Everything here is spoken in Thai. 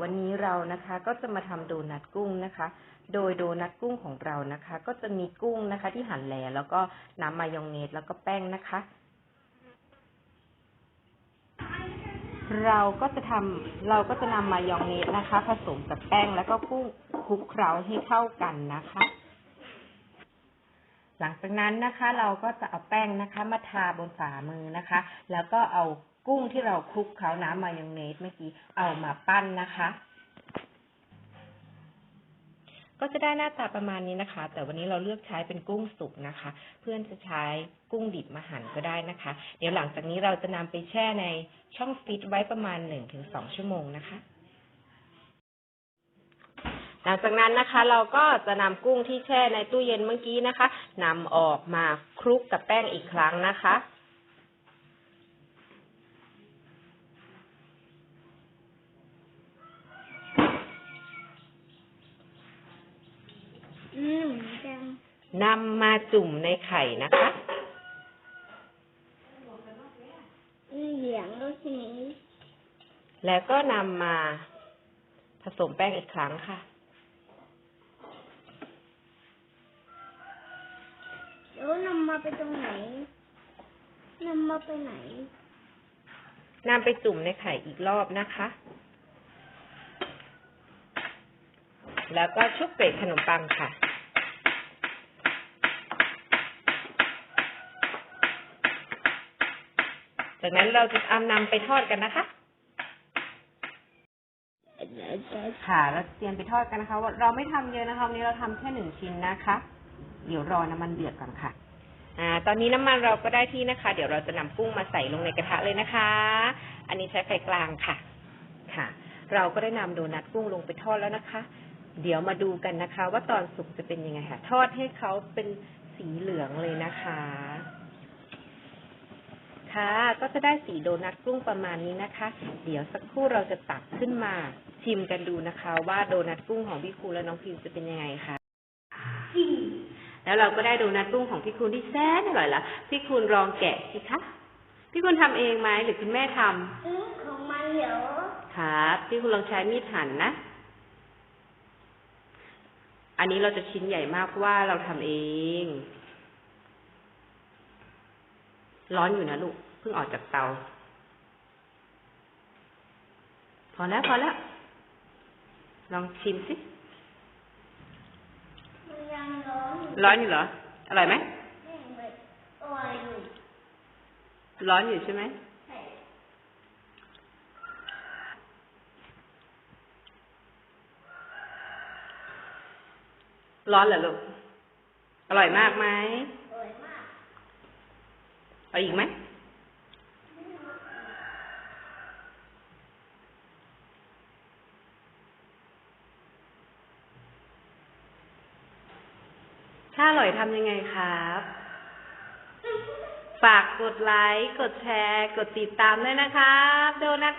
วันนี้เรานะคะก็จะมาทำโดนัทกุ้งนะคะ โดยโดนัทกุ้งของเรานะคะ ก็จะมีกุ้งนะคะ ที่หั่นแล้วแล้วก็น้ำมายองเนสแล้วก็แป้งนะคะ เราก็จะทำเราก็จะนำมายองเนสนะคะ ผสมกับแป้งแล้วก็กุ้งคลุกเคล้าให้เข้ากันนะคะ หลังจากนั้นนะคะ เราก็จะเอาแป้งนะคะ มาทาบนฝ่ามือนะคะ แล้วก็เอากุ้งที่เราคลุกเคล้าน้ำมายองเนสเมื่อกี้เอามาปั้นนะคะ ก็จะได้หน้าตาประมาณนี้นะคะ แต่วันนี้เราเลือกใช้เป็นกุ้งสุกนะคะ เพื่อนจะใช้กุ้งดิบมาหั่นก็ได้นะคะ เดี๋ยวหลังจากนี้เราจะนำไปแช่ในช่องฟิตไว้ประมาณ1-2ชั่วโมงนะคะ หลังจากนั้นนะคะ เราก็จะนำกุ้งที่แช่ในตู้เย็นเมื่อกี้นะคะนำออกมาคลุกกับแป้งอีกครั้งนะคะอืมจังนำมาจุ่มในไข่นะคะนี่เหลืองแล้วทีนี้แล้วก็นำมาผสมแป้งอีกครั้งค่ะ แล้วนำมาไปตรงไหนนำมาไปไหนนำไปจุ่มในไข่อีกรอบนะคะ แล้วก็ชุบเกล็ดขนมปังค่ะ จากนั้นเราจะเอานำไปทอดกันนะคะ ค่ะแล้วเตรียมไปทอดกันนะคะว่าเราไม่ทำเยอะนะคะ วันนี้เราทำแค่หนึ่งชิ้นนะคะ เดี๋ยวรอน้ำมันเดือดก่อนค่ะ อ่า ตอนนี้น้ำมันเราก็ได้ที่นะคะ เดี๋ยวเราจะนำกุ้งมาใส่ลงในกระทะเลยนะคะ อันนี้ใช้ไฟกลางค่ะ ค่ะ เราก็ได้นำโดนัทกุ้งลงไปทอดแล้วนะคะ เดี๋ยวมาดูกันนะคะ ว่าตอนสุกจะเป็นยังไงค่ะ ทอดให้เขาเป็นสีเหลืองเลยนะคะ ค่ะ ก็จะได้สีโดนัทกุ้งประมาณนี้นะคะ เดี๋ยวสักครู่เราจะตักขึ้นมาชิมกันดูนะคะ ว่าโดนัทกุ้งของพี่ครูและน้องพิมจะเป็นยังไงคะ แล้วเราก็ได้โดนัทกุ้งของพี่คุณที่แสนอร่อยละพี่คุณลองแกะสิคะพี่คุณทำเองไหมหรือคุณแม่ทำอืมของมันเหรอครับพี่คุณลองใช้มีดหั่นนะ อันนี้เราจะชิ้นใหญ่มากเพราะว่าเราทำเอง ร้อนอยู่นะลูกเพิ่งออกจากเตา พอแล้วพอแล้วลองชิมสิ มันยัง ร้อนอยู่ร้อนอยู่เหรอ อร่อยไหมไม่เหมือนตัวอยู่ร้อนอยู่ใช่ไหมใช่ร้อนเหรอลูก อร่อยมากไหมสวยมาก เอาอีกไหม ถ้าอร่อยทำยังไงครับ ฝากกดไลค์ กดแชร์ กดติดตามด้วยนะครับโดนัท